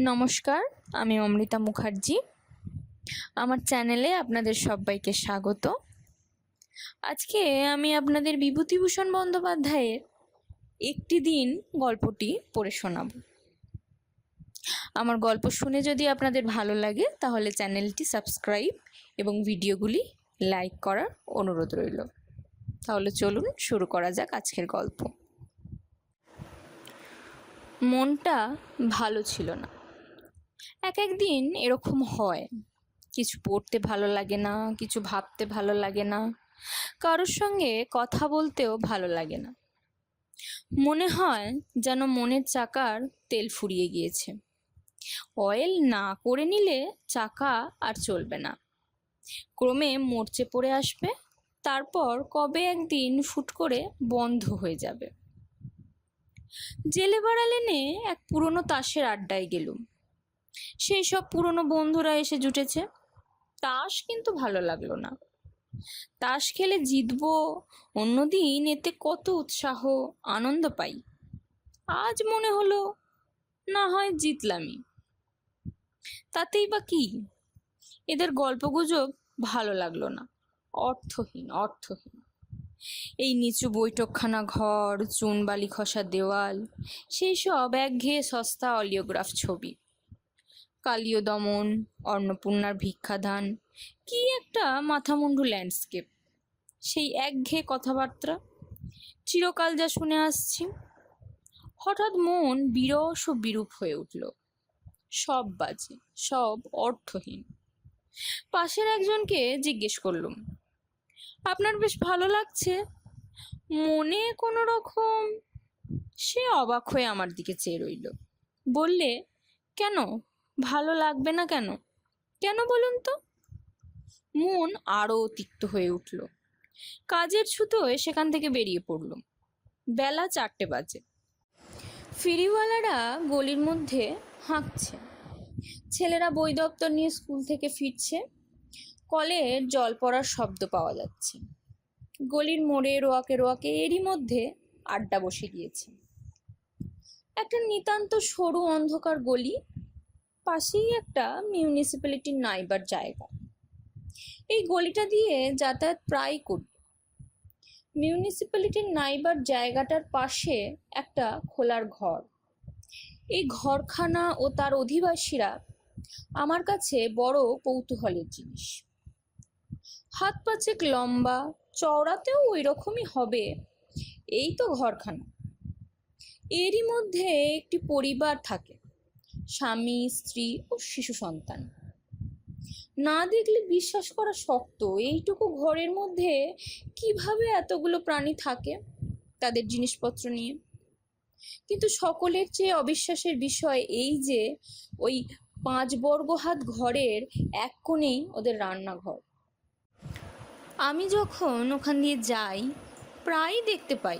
নমস্কার, আমি অমৃতা মুখার্জি। আমার চ্যানেলে আপনাদের সবাইকে স্বাগত। আজকে আমি আপনাদের বিভূতিভূষণ বন্দ্যোপাধ্যায়ের একটি দিন গল্পটি পড়ে শোনাব। আমার গল্প শুনে যদি আপনাদের ভালো লাগে, তাহলে চ্যানেলটি সাবস্ক্রাইব এবং ভিডিওগুলি লাইক করার অনুরোধ রইল। তাহলে চলুন শুরু করা যাক আজকের গল্প। মনটা ভালো ছিল না। এক এক দিন এরকম হয়। কিছু পড়তে ভালো লাগে না, কিছু ভাবতে ভালো লাগে না, কারোর সঙ্গে কথা বলতেও ভালো লাগে না। মনে হয় যেন মনের চাকার তেল ফুরিয়ে গিয়েছে। অয়েল না করে নিলে চাকা আর চলবে না। ক্রমে মরচে পড়ে আসবে, তারপর কবে একদিন ফুট করে বন্ধ হয়ে যাবে। জেলে বাড়ালেনে এক পুরনো তাসের আড্ডায় গেলুম। সেই সব পুরনো বন্ধুরা এসে জুটেছে। তাস কিন্তু ভালো লাগল না। তাস খেলে জিতবো, অন্যদিন এতে কত উৎসাহ, আনন্দ পাই। আজ মনে হলো, না হয় জিতলামই। তাতেই বা কি? এদের গল্পগুজব ভালো লাগল না। অর্থহীন অর্থহীন। এই নিচু বৈঠকখানা ঘর, চুন বালি খসা দেওয়াল, সেই সব একঘেয়ে সস্তা অলিওগ্রাফ ছবি। কালীয় দমন, অন্নপূর্ণার ভিক্ষাধান কি একটা মাথামুন্ডু ল্যান্ডস্কেপ সেই একঘেয়ে কথাবার্তা? চিরকাল যা শুনে আসছি। হঠাৎ মন বিরস ও বিরূপ হয়ে উঠল। সব বাজে, সব অর্থহীন। পাশের একজনকে জিজ্ঞেস করলুম, আপনার বেশ ভালো লাগছে? মনে কোনো রকম? সে অবাক হয়ে আমার দিকে চেয়ে রইল। বললে, কেন? ভালো লাগবে না কেন? কেন বলুন তো? মন আরও তিক্ত হয়ে উঠল। কাজের ছুতোয় সেখান থেকে বেরিয়ে পড়লুম বেলা চারটে বাজে। ফিরিওয়ালারা গলির মধ্যে হাঁকছে। ছেলেরা বই দপ্তর নিয়ে স্কুল থেকে ফিরছে। কলের জল পড়ার শব্দ পাওয়া যাচ্ছে। গলির মোড়ে রোয়াকে রোয়াকে এরই মধ্যে আড্ডা বসে গিয়েছে। একটা নিতান্ত সরু অন্ধকার গলি পাশেই একটা মিউনিসিপ্যালিটির নাইবার জায়গা। এই গলিটা দিয়ে যাতায়াত প্রায় করি মিউনিসিপ্যালিটির নাইবার জায়গাটার পাশে একটা খোলার ঘর। এই ঘরখানা ও তার অধিবাসীরা আমার কাছে বড় কৌতূহলের জিনিস। হাত পাঁচেক লম্বা, চওড়াতেও ওই রকমই হবে, এই তো ঘরখানা। এরই মধ্যে একটি পরিবার থাকে। স্বামী, স্ত্রী ও শিশু সন্তান। না দেখলে বিশ্বাস করা শক্ত। এইটুকু ঘরের মধ্যে কীভাবে এতগুলো প্রাণী থাকে তাদের জিনিসপত্র নিয়ে? কিন্তু সকলের চেয়ে অবিশ্বাসের বিষয় এই যে, ওই পাঁচ বর্গ হাত ঘরের এক কোণেই ওদের রান্নাঘর। আমি যখন ওখান দিয়ে যাই, প্রায়ই দেখতে পাই,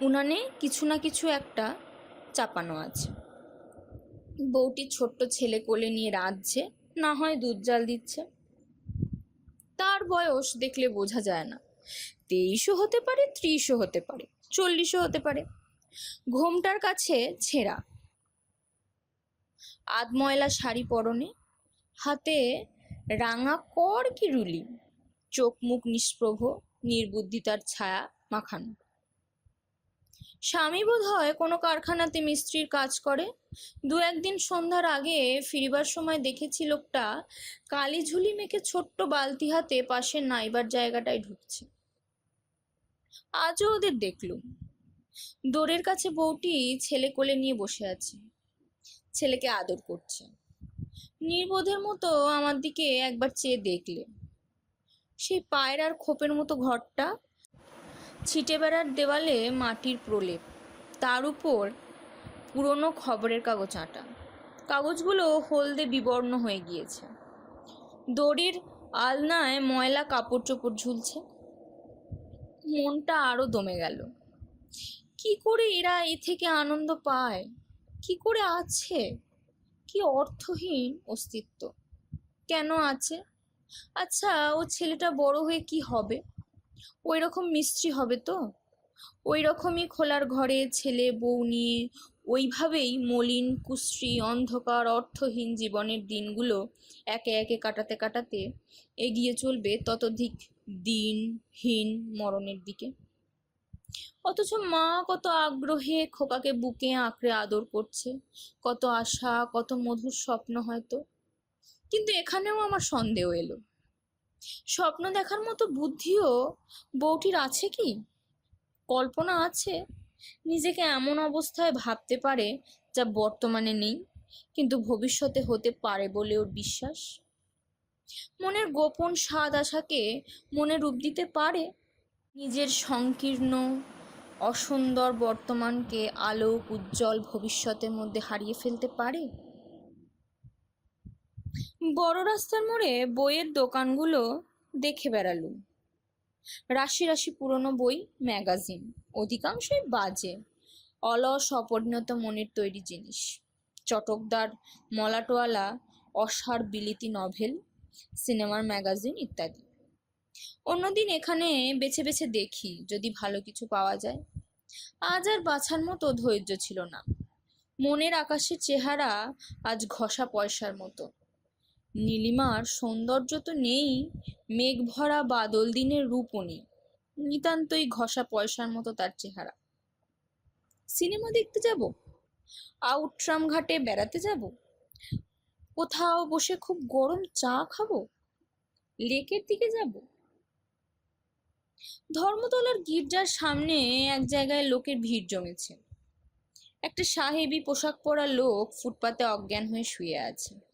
উনানে কিছু না কিছু একটা চাপানো আছে। বউটি ছোট্ট ছেলে কোলে নিয়ে রাঁধছে, না হয় দুধ জাল দিচ্ছে। তার বয়স দেখলে বোঝা যায় না। তেইশও হতে পারে, ত্রিশও হতে পারে, চল্লিশও হতে পারে। ঘোমটার কাছে ছেঁড়া। আধময়লা শাড়ি পরনে, হাতে রাঙা কর কি রুলি। চোখ মুখ নিষ্প্রভ, নির্বুদ্ধিতার ছায়া মাখানো। স্বামী বোধ হয় কোনো কারখানাতে মিস্ত্রির কাজ করে? দু একদিন সন্ধ্যার আগে ফিরিবার সময় দেখেছি লোকটা কালি ঝুলি মেখে ছোট্ট বালতি হাতে পাশে নাইবার জায়গাটায় ঢুকছে। আজও ওদের দেখলুম। দোরের কাছে বউটি ছেলে কোলে নিয়ে বসে আছে। ছেলেকে আদর করছে। নির্বোধের মতো আমার দিকে একবার চেয়ে দেখলে। সেই পায়রার খোপের মতো ঘরটা ছিটে বেড়ার দেওয়ালে মাটির প্রলেপ। তার উপর পুরনো খবরের কাগজ আঁটা। কাগজগুলো হলদে বিবর্ণ হয়ে গিয়েছে। দড়ির আলনায় ময়লা কাপড় চোপড় ঝুলছে। মনটা আরও দমে গেল। কি করে এরা এ থেকে আনন্দ পায়? কি করে আছে? কি অর্থহীন অস্তিত্ব। কেন আছে? আচ্ছা ও ছেলেটা বড় হয়ে কি হবে? ওই রকম মিস্ত্রি হবে তো? ওই রকমই খোলার ঘরে ছেলে, বউ নিয়ে ওইভাবেই মলিন, কুশ্রী, অন্ধকার, অর্থহীন জীবনের দিনগুলো একে একে কাটাতে কাটাতে এগিয়ে চলবে ততোধিক দিনহীন মরণের দিকে। অথচ মা কত আগ্রহে খোকাকে বুকে আঁকড়ে আদর করছে, কত আশা, কত মধুর স্বপ্ন হয়তো। কিন্তু এখানেও আমার সন্দেহ এলো। স্বপ্ন দেখার মতো বুদ্ধিও বউটির আছে কি? কল্পনা আছে। নিজেকে এমন অবস্থায় ভাবতে পারে যা বর্তমানে নেই, কিন্তু ভবিষ্যতে হতে পারে বলে ওর বিশ্বাস। মনের গোপন স্বাদ আশাকে মনে রূপ দিতে পারে। নিজের সংকীর্ণ, অসুন্দর বর্তমানকে আলোক, উজ্জ্বল ভবিষ্যতের মধ্যে হারিয়ে ফেলতে পারে। বড় রাস্তার মোড়ে বইয়ের দোকানগুলো দেখে বেড়ালুম রাশি রাশি পুরনো বই, ম্যাগাজিন, অধিকাংশই বাজে, অলস, অপরিণত মনের তৈরি জিনিস। চটকদার মলাটওয়ালা অসার বিলিতি নভেল, সিনেমার ম্যাগাজিন ইত্যাদি। অন্যদিন এখানে বেছে বেছে দেখি যদি ভালো কিছু পাওয়া যায়। আজ আর বাছার মতো ধৈর্য ছিল না। মনের আকাশের চেহারা আজ ঘষা পয়সার মতো। নীলিমার সৌন্দর্য তো নেই মেঘ ভরা বাদল দিনের রূপও নেই নিতান্তই ঘষা পয়সার মতো তার চেহারা। সিনেমা দেখতে যাব? আউট্রাম ঘাটে বেড়াতে যাব? কোথাও বসে খুব গরম চা খাব? লেকের দিকে যাব? ধর্মতলার গির্জার সামনে এক জায়গায় লোকের ভিড় জমেছে। একটা সাহেবি পোশাক পরা লোক ফুটপাতে অজ্ঞান হয়ে শুয়ে আছে।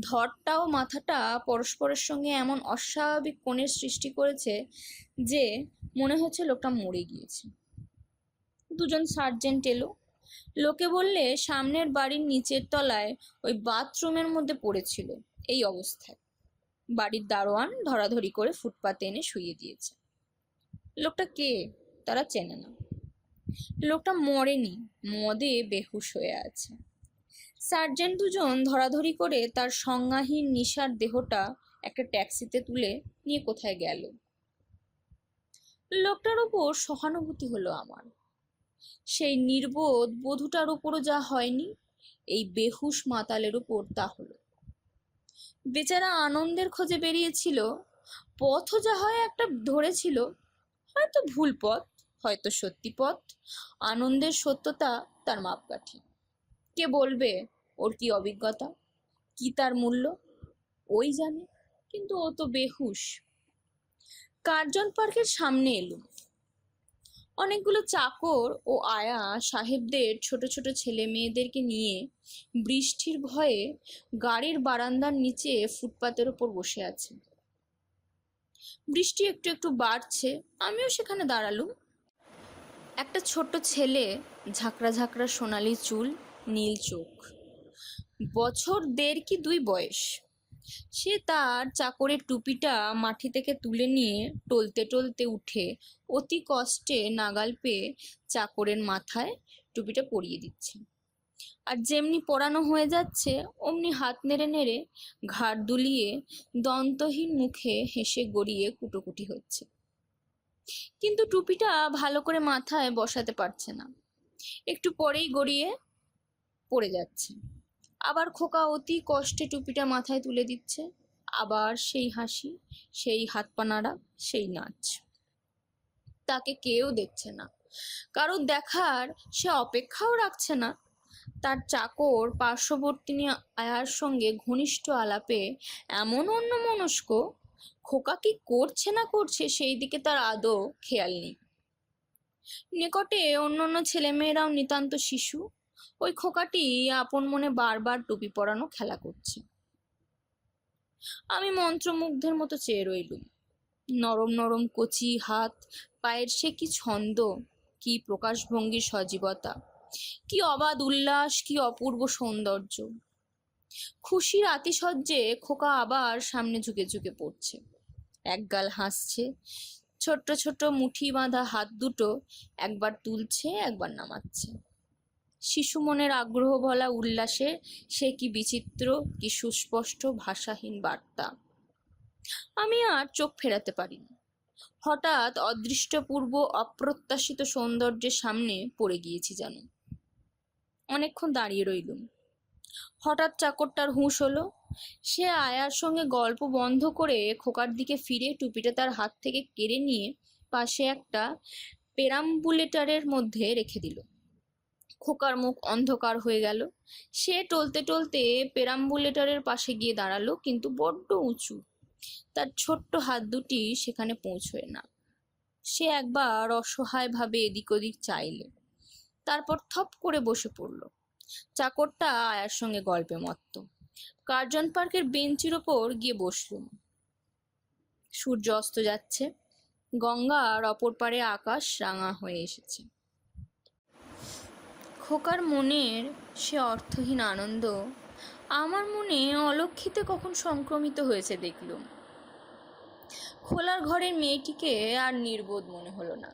ধরটা ও মাথাটা পরস্পরের সঙ্গে এমন অস্বাভাবিক কোণের সৃষ্টি করেছে যে মনে হচ্ছে লোকটা মরে গিয়েছে। দুজন সার্জেন্ট এলো। লোকে বললে সামনের বাড়ির নিচের তলায় ওই বাথরুমের মধ্যে পড়েছিল এই অবস্থায়। বাড়ির দারোয়ান ধরাধরি করে ফুটপাতে এনে শুইয়ে দিয়েছে। লোকটা কে? তারা চেনে না। লোকটা মরেনি, মদে বেহুশ হয়ে আছে। সার্জেন্ট দুজন ধরাধরি করে তার সংজ্ঞাহীন নিশার দেহটা একটা ট্যাক্সিতে তুলে নিয়ে কোথায় গেল। লোকটার ওপর সহানুভূতি হলো আমার। সেই নির্বোধ বধূটার উপরও যা হয়নি, এই বেহুশ মাতালের উপর তা হলো। বেচারা আনন্দের খোঁজে বেরিয়েছিল পথও যা হয় একটা ধরেছিল, হয়তো ভুল পথ, হয়তো সত্যি পথ, আনন্দের সত্যতা তার মাপকাঠি। কে বলবে? ওর কি অভিজ্ঞতা? কি তার মূল্য? ওই জানে, কিন্তু ও তো বেহুশ। কার্জন পার্কের সামনে এলুম অনেকগুলো চাকর ও আয়া সাহেবদের ছোট ছোট ছেলে মেয়েদেরকে নিয়ে বৃষ্টির ভয়ে গাড়ির বারান্দার নিচে ফুটপাতের ওপর বসে আছে। বৃষ্টি একটু একটু বাড়ছে, আমিও সেখানে দাঁড়ালুম। একটা ছোট্ট ছেলে ঝাঁকড়া ঝাঁকড়া সোনালি চুল নীল চোখ। বছর দেড় কি দুই বয়স। সে তার চাকরের টুপিটা মাটি থেকে তুলে নিয়ে টলতে টলতে উঠে অতি কষ্টে নাগাল পেয়ে চাকরের মাথায় টুপিটা পরিয়ে দিচ্ছে। আর যেমনি পরানো হয়ে যাচ্ছে, অমনি হাত নেড়ে নেড়ে ঘাড় দুলিয়ে দন্তহীন মুখে হেসে গড়িয়ে কুটোকুটি হচ্ছে। কিন্তু টুপিটা ভালো করে মাথায় বসাতে পারছে না। একটু পরেই গড়িয়ে পড়ে যাচ্ছে। আবার খোকা অতি কষ্টে টুপিটা মাথায় তুলে দিচ্ছে। আবার সেই হাসি, সেই হাত পা নাড়া, সেই নাচ। তাকে কেউ দেখছে না। কারও দেখার সে অপেক্ষাও রাখছে না। তার চাকর পার্শ্ববর্তিনী আয়ার সঙ্গে ঘনিষ্ঠ আলাপে এমন অন্যমনস্ক খোকা কি করছে না করছে সেই দিকে তার আদৌ খেয়াল নেই। নিকটে অন্য অন্য ছেলেমেয়েরাও নিতান্ত শিশু। ওই খোকাটি আপন মনে বারবার টুপি পরানো খেলা করছে। আমি মন্ত্রমুগ্ধের মতো চেয়ে রইলুম। নরম নরম কচি হাত, পায়ের সে কি ছন্দ, কি প্রকাশভঙ্গির সজীবতা, কি অবাধ উল্লাস, কি অপূর্ব সৌন্দর্য। খুশির আতিশয্যে খোকা আবার সামনে ঝুঁকে ঝুঁকে পড়ছে। একগাল হাসছে, ছোট্ট ছোট্ট মুঠি বাঁধা হাত দুটো একবার তুলছে, একবার নামাচ্ছে। শিশু মনের আগ্রহ বলা উল্লাসে, সে কি বিচিত্র, কি সুস্পষ্ট, ভাষাহীন বার্তা। আমি আর চোখ ফেরাতে পারিনি। হঠাৎ অদৃষ্টপূর্ব, অপ্রত্যাশিত সৌন্দর্যের সামনে পড়ে গিয়েছি যেন। অনেকক্ষণ দাঁড়িয়ে রইলুম। হঠাৎ চাকরটার হুঁশ হলো। সে আয়ার সঙ্গে গল্প বন্ধ করে খোকার দিকে ফিরে টুপিটা তার হাত থেকে কেড়ে নিয়ে পাশে একটা পেরাম্বুলেটারের মধ্যে রেখে দিল। খোকার মুখ অন্ধকার হয়ে গেল। সে টলতে টলতে পেরাম্বুলেটারের পাশে গিয়ে দাঁড়াল, কিন্তু বড্ড উঁচু। তার ছোট্ট হাত দুটি সেখানে পৌঁছয় না। সে একবার অসহায়ভাবে এদিক ওদিক চাইলে। তারপর থপ করে বসে পড়ল। চাকরটা আয়ার সঙ্গে গল্পে মত্ত। কার্জন পার্কের বেঞ্চির ওপর গিয়ে বসলুম সূর্য অস্ত যাচ্ছে। গঙ্গার অপর পারে আকাশ রাঙা হয়ে এসেছে। খোকার মনের সে অর্থহীন আনন্দ আমার মনে অলক্ষিতে কখন সংক্রমিত হয়েছে দেখলুম। খোলার ঘরের মেয়েটিকে আর নির্বোধ মনে হলো না।